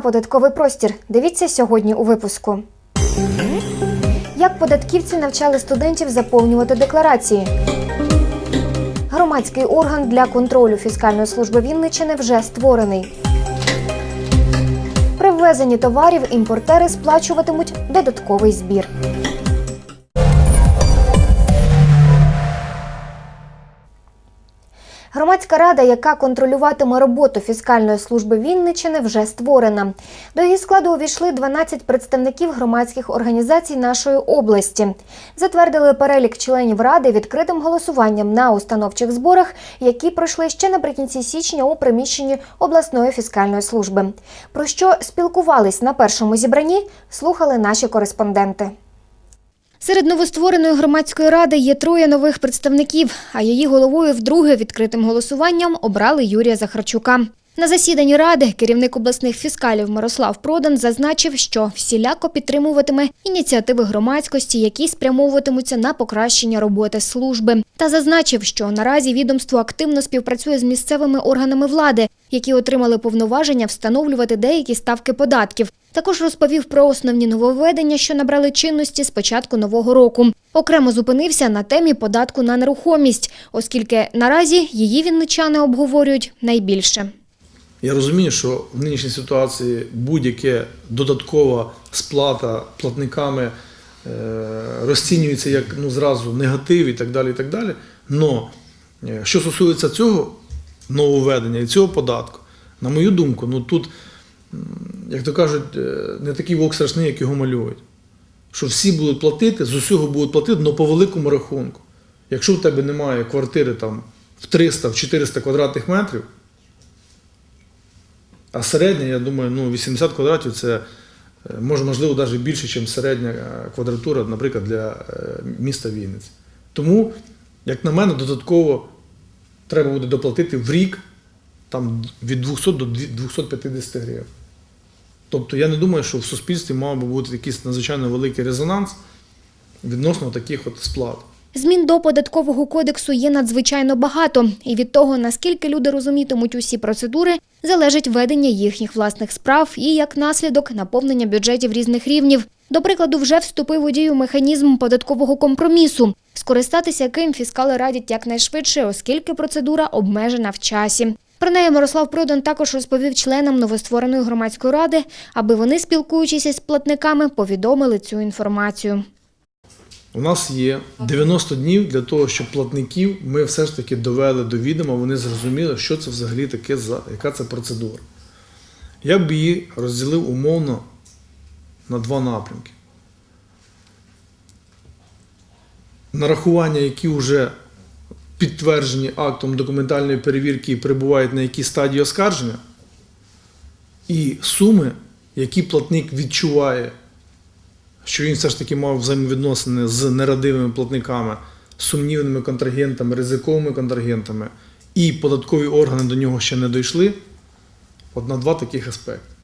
Податковий простір. Дивіться сьогодні у випуску. Як податківці навчали студентів заповнювати декларації? Громадський орган для контролю фіскальної служби Вінничини вже створений. При ввезенні товарів імпортери сплачуватимуть додатковий збір. Громадська рада, яка контролюватиме роботу фіскальної служби Вінничини, вже створена. До її складу увійшли 12 представників громадських організацій нашої області. Затвердили перелік членів ради відкритим голосуванням на установчих зборах, які пройшли ще наприкінці січня у приміщенні обласної фіскальної служби. Про що спілкувались на першому зібранні, слухали наші кореспонденти. Серед новоствореної громадської ради є троє нових представників, а її головою вдруге відкритим голосуванням обрали Юрія Захарчука. На засіданні ради керівник обласних фіскалів Мирослав Продан зазначив, що всіляко підтримуватиме ініціативи громадськості, які спрямовуватимуться на покращення роботи служби. Та зазначив, що наразі відомство активно співпрацює з місцевими органами влади, які отримали повноваження встановлювати деякі ставки податків. Також розповів про основні нововведення, що набрали чинності з початку нового року. Окремо зупинився на темі податку на нерухомість, оскільки наразі її вінничани обговорюють найбільше. Я розумію, що в нинішній ситуації будь-яка додаткова сплата платниками е, розцінюється як ну, зразу негатив і так далі. І так далі. Но е, що стосується цього нововведення і цього податку, на мою думку, ну тут, як то кажуть, е, не такий вовк страшний, як його малюють. Що всі будуть платити, з усього будуть платити, але по великому рахунку. Якщо в тебе немає квартири там в 300, в 400 квадратних метрів, а середня, я думаю, ну 80 квадратів це е, може, можливо, навіть більше, ніж середня е, квадратура, наприклад, для міста Вінниці. Тому, як на мене, додатково треба буде доплатити в рік там, від 200 до 250 гривень. Тобто я не думаю, що в суспільстві мав би бути якийсь надзвичайно великий резонанс відносно таких от сплат. Змін до податкового кодексу є надзвичайно багато, і від того, наскільки люди розумітимуть усі процедури, залежить ведення їхніх власних справ і, як наслідок, наповнення бюджетів різних рівнів. До прикладу, вже вступив у дію механізм податкового компромісу, скористатися яким фіскали радять якнайшвидше, оскільки процедура обмежена в часі. Про неї Мирослав Продан також розповів членам новоствореної громадської ради, аби вони, спілкуючись із платниками, повідомили цю інформацію. У нас є 90 днів для того, щоб платників ми все ж таки довели до відома, вони зрозуміли, що це взагалі таке, яка це процедура. Я б її розділив умовно на два напрямки. Нарахування, які вже підтверджені актом документальної перевірки і перебувають на якій стадії оскарження, і суми, які платник відчуває що він все ж таки мав взаємовідносини з нерадивими платниками, сумнівними контрагентами, ризиковими контрагентами, і податкові органи до нього ще не дійшли. От на два таких аспекти.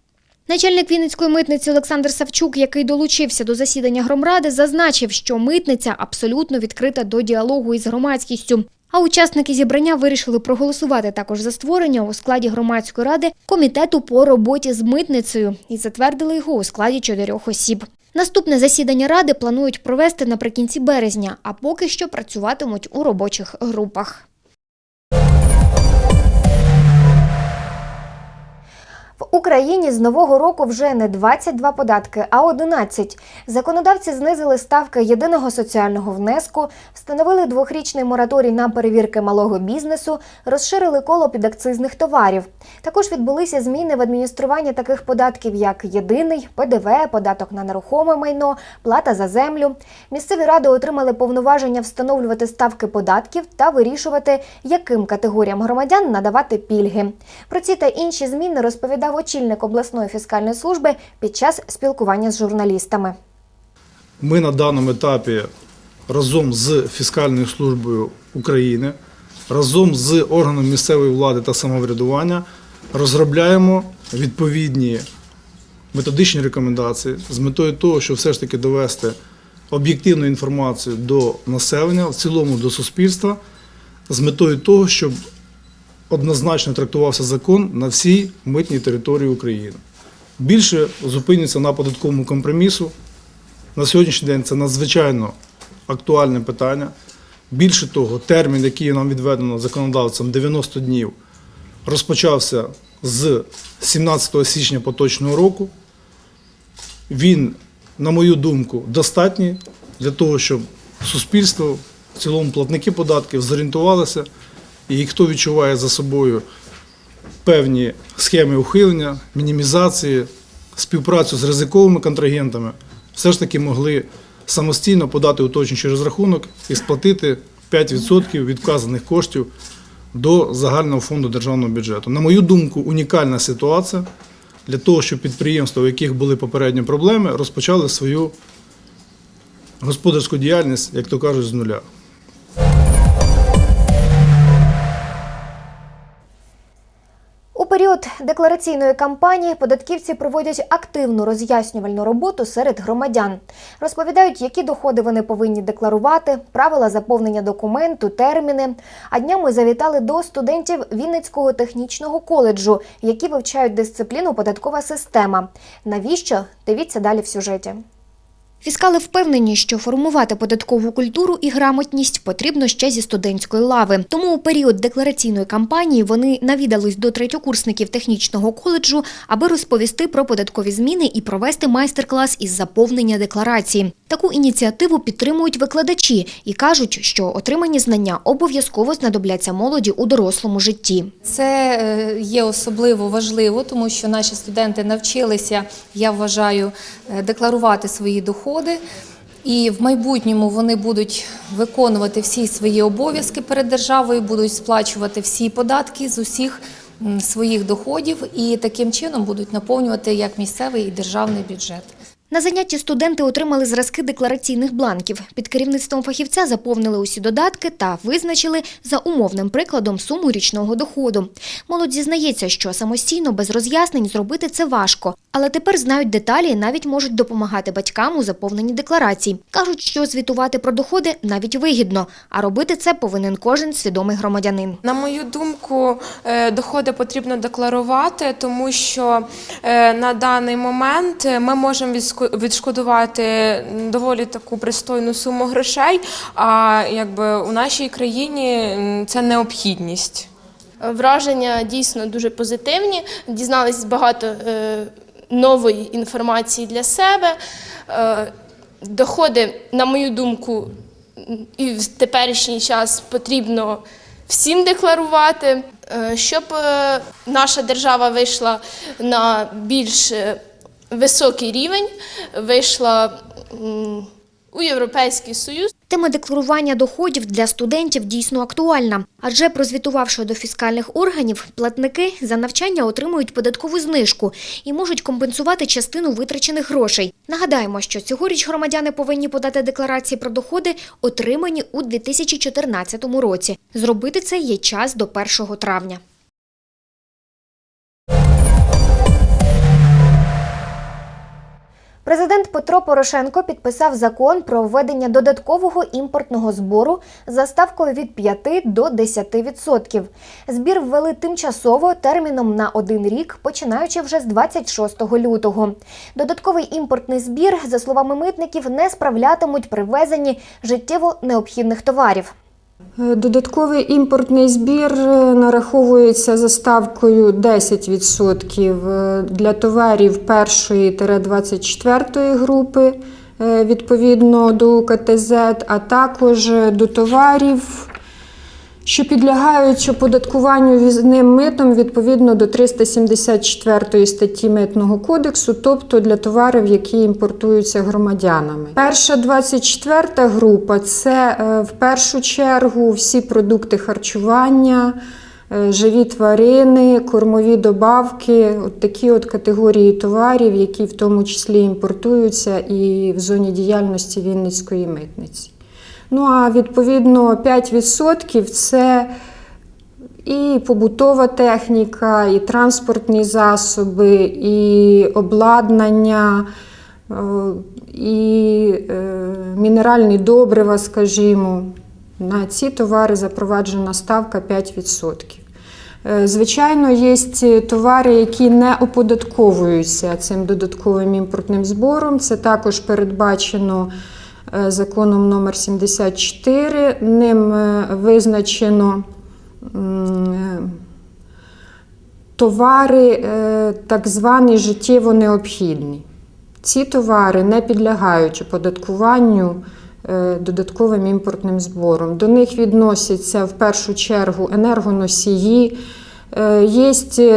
Начальник Вінницької митниці Олександр Савчук, який долучився до засідання громради, зазначив, що митниця абсолютно відкрита до діалогу із громадськістю. А учасники зібрання вирішили проголосувати також за створення у складі громадської ради комітету по роботі з митницею і затвердили його у складі чотирьох осіб. Наступне засідання ради планують провести наприкінці березня, а поки що працюватимуть у робочих групах. Україні з нового року вже не 22 податки, а 11. Законодавці знизили ставки єдиного соціального внеску, встановили двохрічний мораторій на перевірки малого бізнесу, розширили коло підакцизних товарів. Також відбулися зміни в адмініструванні таких податків, як єдиний, ПДВ, податок на нерухоме майно, плата за землю. Місцеві ради отримали повноваження встановлювати ставки податків та вирішувати, яким категоріям громадян надавати пільги. Про ці та інші зміни розповідав очільник обласної фіскальної служби під час спілкування з журналістами. Ми на даному етапі разом з Фіскальною службою України, разом з органом місцевої влади та самоврядування розробляємо відповідні методичні рекомендації з метою того, щоб все ж таки довести об'єктивну інформацію до населення, в цілому до суспільства, з метою того, щоб однозначно трактувався закон на всій митній території України. більше зупиняться на податковому компромісу. На сьогоднішній день це надзвичайно актуальне питання. Більше того, термін, який нам відведено законодавцем 90 днів, розпочався з 17 січня поточного року. Він, на мою думку, достатній для того, щоб суспільство, в цілому платники податків зорієнтувалися, і хто відчуває за собою певні схеми ухилення, мінімізації, співпрацю з ризиковими контрагентами, все ж таки могли самостійно подати уточнюючий розрахунок і сплатити 5% від вказаних коштів до загального фонду державного бюджету. На мою думку, унікальна ситуація для того, щоб підприємства, у яких були попередні проблеми, розпочали свою господарську діяльність, як то кажуть, з нуля. Деклараційної кампанії податківці проводять активну роз'яснювальну роботу серед громадян. Розповідають, які доходи вони повинні декларувати, правила заповнення документу, терміни. А днями завітали до студентів Вінницького технічного коледжу, які вивчають дисципліну податкова система. Навіщо? Дивіться далі в сюжеті. Фіскали впевнені, що формувати податкову культуру і грамотність потрібно ще зі студентської лави. Тому у період деклараційної кампанії вони навідались до третьокурсників технічного коледжу, аби розповісти про податкові зміни і провести майстер-клас із заповнення декларації. Таку ініціативу підтримують викладачі і кажуть, що отримані знання обов'язково знадобляться молоді у дорослому житті. Це е, є особливо важливо, тому що наші студенти навчилися, я вважаю, е, декларувати свої доходи. І в майбутньому вони будуть виконувати всі свої обов'язки перед державою, будуть сплачувати всі податки з усіх своїх доходів і таким чином будуть наповнювати як місцевий і державний бюджет. На занятті студенти отримали зразки деклараційних бланків. Під керівництвом фахівця заповнили усі додатки та визначили за умовним прикладом суму річного доходу. Молодь зізнається, що самостійно без роз'яснень зробити це важко, але тепер знають деталі і навіть можуть допомагати батькам у заповненні декларацій. Кажуть, що звітувати про доходи навіть вигідно, а робити це повинен кожен свідомий громадянин. На мою думку, е, доходи потрібно декларувати, тому що е, на даний момент ми можемо відску- відшкодувати доволі таку пристойну суму грошей. А якби у нашій країні це необхідність. Враження дійсно дуже позитивні. Дізнались багато е, нової інформації для себе. Е, доходи, на мою думку, і в теперішній час потрібно всім декларувати, е, щоб наша держава вийшла на більш високий рівень, вийшла у Європейський Союз. Тема декларування доходів для студентів дійсно актуальна, адже прозвітувавши до фіскальних органів, платники за навчання отримують податкову знижку і можуть компенсувати частину витрачених грошей. Нагадаємо, що цьогоріч громадяни повинні подати декларації про доходи, отримані у 2014 році. Зробити це є час до 1 травня. Президент Петро Порошенко підписав закон про введення додаткового імпортного збору за ставкою від 5 до 10%. Збір ввели тимчасово терміном на один рік, починаючи вже з 26 лютого. Додатковий імпортний збір, за словами митників, не справлятимуть при ввезенні життєво необхідних товарів. Е, Додатковий імпортний збір е, нараховується за ставкою 10% е, для товарів першої 24 групи е, відповідно до УКТЗ, а також до товарів, що підлягають оподаткуванню візним митом відповідно до 374 статті Митного кодексу, тобто для товарів, які імпортуються громадянами. Перша 24 група це е, в першу чергу всі продукти харчування. е, Живі тварини, кормові добавки, от такі от категорії товарів, які в тому числі імпортуються і в зоні діяльності Вінницької митниці. Ну а відповідно 5% це і побутова техніка, і транспортні засоби, і обладнання, е, і е, мінеральні добрива, скажімо. На ці товари запроваджена ставка 5%. Е, Звичайно, є товари, які не оподатковуються цим додатковим імпортним збором. Це також передбачено законом номер 74. Ним е, визначено е, товари е, так звані життєво необхідні. Ці товари не підлягають оподаткуванню е, додатковим імпортним збором. До них відносяться в першу чергу енергоносії. Е, Є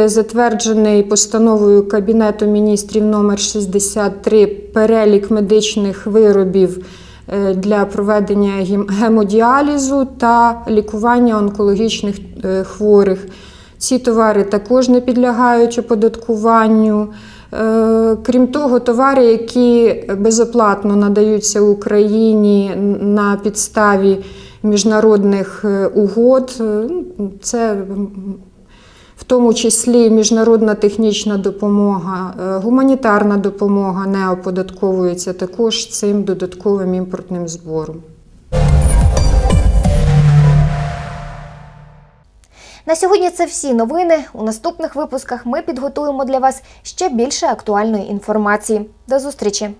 затверджений постановою Кабінету міністрів номер 63 перелік медичних виробів е, для проведення гем- гемодіалізу та лікування онкологічних е, хворих. Ці товари також не підлягають оподаткуванню. Е, Крім того, товари, які безоплатно надаються Україні на підставі міжнародних е, угод, е, ну, це в тому числі міжнародна технічна допомога, е, гуманітарна допомога не оподатковується також цим додатковим імпортним збором. На сьогодні це всі новини. У наступних випусках ми підготуємо для вас ще більше актуальної інформації. До зустрічі!